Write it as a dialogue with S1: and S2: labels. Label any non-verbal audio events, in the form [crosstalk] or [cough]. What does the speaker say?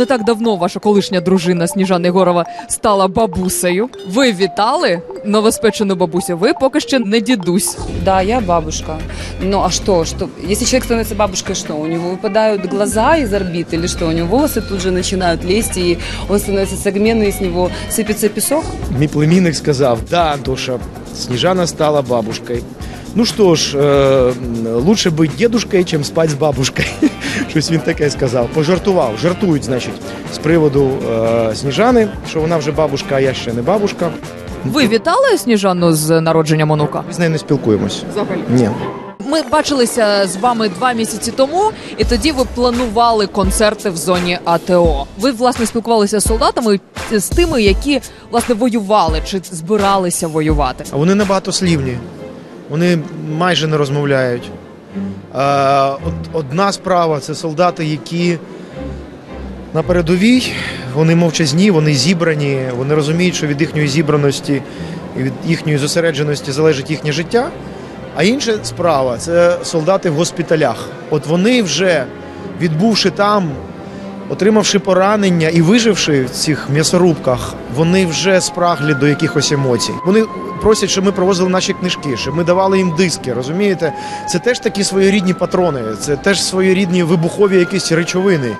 S1: Не так давно ваша колишня дружина Сніжана Єгорова стала бабусею. Ви вітали новоспечену бабусю. Ви поки ще не дідусь.
S2: Да, я бабушка. Ну а что, что? Если человек становится бабушкой, что? У него выпадают глаза из орбит или что? У него волосы тут же начинают лезть, и он становится согменный, и с него сыпется песок?
S3: Мій племінник сказав: Да, Антоша, Сніжана стала бабушкою. Ну що ж, е, лучше бути дедушкою, чим спати з бабушкою. Щось [laughs] він таке сказав. Пожартував. Жартують, значить, з приводу е, Сніжани, що вона вже бабушка, а я ще не бабушка.
S1: Ви вітали Сніжану з народженням онука?
S3: Ми з нею не спілкуємось.
S1: Взагалі.
S3: Ні.
S1: Ми бачилися з вами два місяці тому, і тоді ви планували концерти в зоні АТО. Ви власне спілкувалися з солдатами з тими, які власне воювали чи збиралися воювати.
S3: А вони набагато слівні. Вони майже не розмовляють. Е, одна справа це солдати, які на передовій, вони мовчазні, вони зібрані, вони розуміють, що від їхньої зібраності і від їхньої зосередженості залежить їхнє життя. А інша справа це солдати в госпіталях. От вони вже, відбувши там, отримавши поранення і виживши в цих м'ясорубках, вони вже спраглі до якихось емоцій. Вони просять, щоб ми привозили наші книжки, щоб ми давали їм диски. Розумієте? Це теж такі своєрідні патрони, це теж своєрідні вибухові якісь речовини.